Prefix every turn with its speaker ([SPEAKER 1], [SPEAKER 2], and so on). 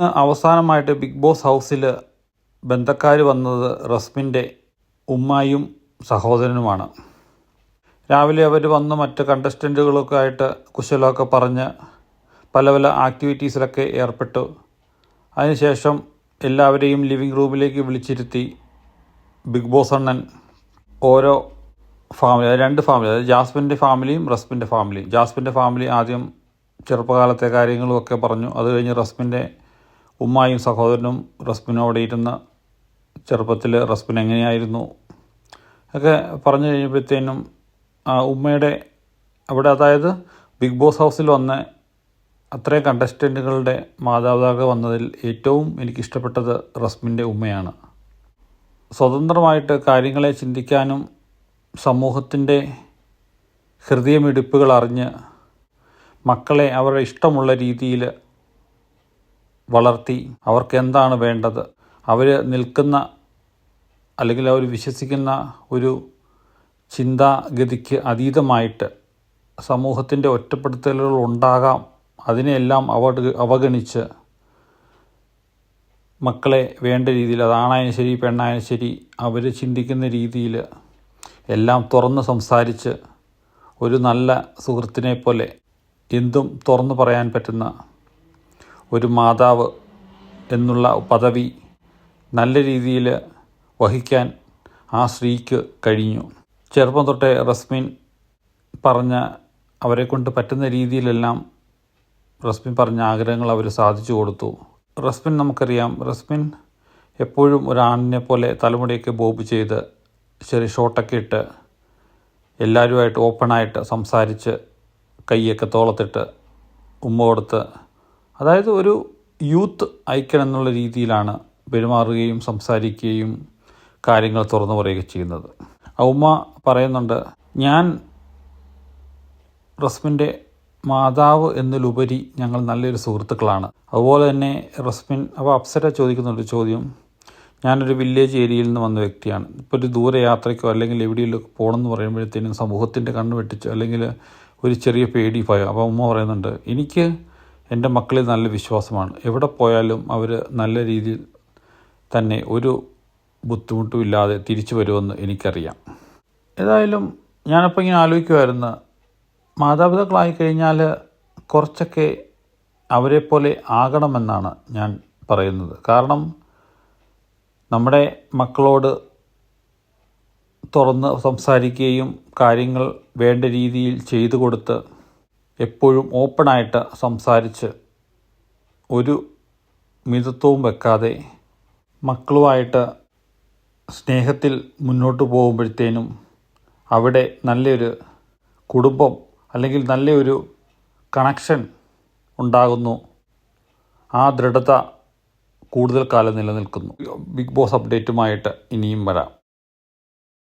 [SPEAKER 1] അവസാനമായിട്ട് big boss ഹൗസിൽ ബന്ധക്കാർ വന്നത് റസ്മിന്റെ ഉമ്മായും സഹോദരനുമാണ്. രാവിലെ അവർ വന്ന് മറ്റ് കണ്ടസ്റ്റന്റുകളൊക്കെ ആയിട്ട് കുശലമൊക്കെ പറഞ്ഞ് പല പല ആക്ടിവിറ്റീസിലൊക്കെ ഏർപ്പെട്ടു. അതിനുശേഷം എല്ലാവരെയും ലിവിങ് റൂമിലേക്ക് വിളിച്ചിരുത്തി ബിഗ് ബോസ് അണ്ണൻ ഓരോ ഫാമിലി രണ്ട് ഫാമിലി അതായത് ജാസ്മിന്റെ ഫാമിലിയും റസ്മിന്റെ ഫാമിലിയും. ജാസ്മിന്റെ ഫാമിലി ആദ്യം ചെറുപ്പകാലത്തെ കാര്യങ്ങളുമൊക്കെ പറഞ്ഞു. അത് കഴിഞ്ഞ് റസ്മിന്റെ ഉമ്മായും സഹോദരനും റസ്മിനോടെ ഇരുന്ന് ചെറുപ്പത്തിൽ റസ്മിൻ എങ്ങനെയായിരുന്നു? ഒക്കെ പറഞ്ഞു കഴിഞ്ഞപ്പോഴത്തേനും ഉമ്മയുടെ അവിടെ അതായത് ബിഗ് ബോസ് ഹൗസിൽ വന്ന അത്രയും കണ്ടസ്റ്റന്റുകളുടെ മാതാപിതാക്കൾ വന്നതിൽ ഏറ്റവും എനിക്കിഷ്ടപ്പെട്ടത് റസ്മിന്റെ ഉമ്മയാണ്. സ്വതന്ത്രമായിട്ട് കാര്യങ്ങളെ ചിന്തിക്കാനും സമൂഹത്തിന്റെ ഹൃദയമിടിപ്പുകൾ അറിഞ്ഞ് മക്കളെ അവരുടെ ഇഷ്ടമുള്ള രീതിയിൽ വളർത്തി അവർക്ക് എന്താണ് വേണ്ടത്? അവർ നിൽക്കുന്ന അല്ലെങ്കിൽ അവർ വിശ്വസിക്കുന്ന ഒരു ചിന്താഗതിക്ക് അതീതമായിട്ട് സമൂഹത്തിന്റെ ഒറ്റപ്പെടുത്തലുകൾ ഉണ്ടാകാം. അതിനെയെല്ലാം അവ അവഗണിച്ച് മക്കളെ വേണ്ട രീതിയിൽ അതാണായാലും ശരി പെണ്ണായാലും ശരി അവർ ചിന്തിക്കുന്ന രീതിയിൽ എല്ലാം തുറന്ന് സംസാരിച്ച് ഒരു നല്ല സുഹൃത്തിനെ പോലെ എന്തും തുറന്നു പറയാൻ പറ്റുന്ന ഒരു മാതാവ് എന്നുള്ള പദവി നല്ല രീതിയിൽ വഹിക്കാൻ ആ സ്ത്രീക്ക് കഴിഞ്ഞു. ചെറുപ്പം തൊട്ടേ റസ്മിൻ പറഞ്ഞ അവരെ കൊണ്ട് പറ്റുന്ന രീതിയിലെല്ലാം റസ്മിൻ പറഞ്ഞ ആഗ്രഹങ്ങൾ അവർ സാധിച്ചു കൊടുത്തു. റസ്മിൻ നമുക്കറിയാം റസ്മിൻ എപ്പോഴും ഒരാണിനെ പോലെ തലമുടിയൊക്കെ ബോബ് ചെയ്ത് ചെറിയ ഷോട്ടൊക്കെ ഇട്ട് എല്ലാവരുമായിട്ട് ഓപ്പണായിട്ട് സംസാരിച്ച് കൈയൊക്കെ തോളത്തിട്ട് ഉമ്മ കൊടുത്ത് അതായത് ഒരു യൂത്ത് ഐക്കൺ എന്നുള്ള രീതിയിലാണ് പെരുമാറുകയും സംസാരിക്കുകയും കാര്യങ്ങൾ തുറന്നു പറയുകയും ചെയ്യുന്നത്. ഔമ്മ പറയുന്നുണ്ട് ഞാൻ റസ്മിന്റെ മാതാവ് എന്നതിലുപരി ഞങ്ങൾ നല്ലൊരു സുഹൃത്തുക്കളാണ്. അതുപോലെ തന്നെ റസ്മിൻ അപ്പോൾ അപ്സര ചോദിക്കുന്നുണ്ട് ചോദ്യം ഞാനൊരു വില്ലേജ് ഏരിയയിൽ നിന്ന് വന്ന വ്യക്തിയാണ്. ഇപ്പോൾ ഒരു ദൂരയാത്രയ്ക്കോ അല്ലെങ്കിൽ എവിടെയെങ്കിലും പോകണമെന്ന് പറയുമ്പോഴത്തേനും സമൂഹത്തിന്റെ കണ്ണ് വെട്ടിച്ചോ അല്ലെങ്കിൽ ഒരു ചെറിയ പേടി ഭയം? അപ്പോൾ ഉമ്മ പറയുന്നുണ്ട് എനിക്ക് എന്റെ മക്കളിൽ നല്ല വിശ്വാസമാണ്. എവിടെ പോയാലും അവർ നല്ല രീതിയിൽ തന്നെ ഒരു ബുദ്ധിമുട്ടും ഇല്ലാതെ തിരിച്ചു വരുമെന്ന് എനിക്കറിയാം. ഏതായാലും ഞാനപ്പോൾ ഇങ്ങനെ ആലോചിക്കുമായിരുന്നു മാതാപിതാക്കളായി കഴിഞ്ഞാൽ കുറച്ചൊക്കെ അവരെപ്പോലെ ആകണമെന്നാണ് ഞാൻ പറയുന്നത്. കാരണം നമ്മുടെ മക്കളോട് തുറന്ന് സംസാരിക്കുകയും കാര്യങ്ങൾ വേണ്ട രീതിയിൽ ചെയ്തു കൊടുത്ത് എപ്പോഴും ഓപ്പണായിട്ട് സംസാരിച്ച് ഒരു മിതത്വവും വെക്കാതെ മക്കളുമായിട്ട് സ്നേഹത്തിൽ മുന്നോട്ട് പോകുമ്പോഴത്തേനും അവിടെ നല്ലൊരു കുടുംബം അല്ലെങ്കിൽ നല്ലൊരു കണക്ഷൻ ഉണ്ടാകുന്നു. ആ ദൃഢത കൂടുതൽ കാലം നിലനിൽക്കുന്നു. ബിഗ് ബോസ് അപ്ഡേറ്റുമായിട്ട് ഇനിയും വരാം.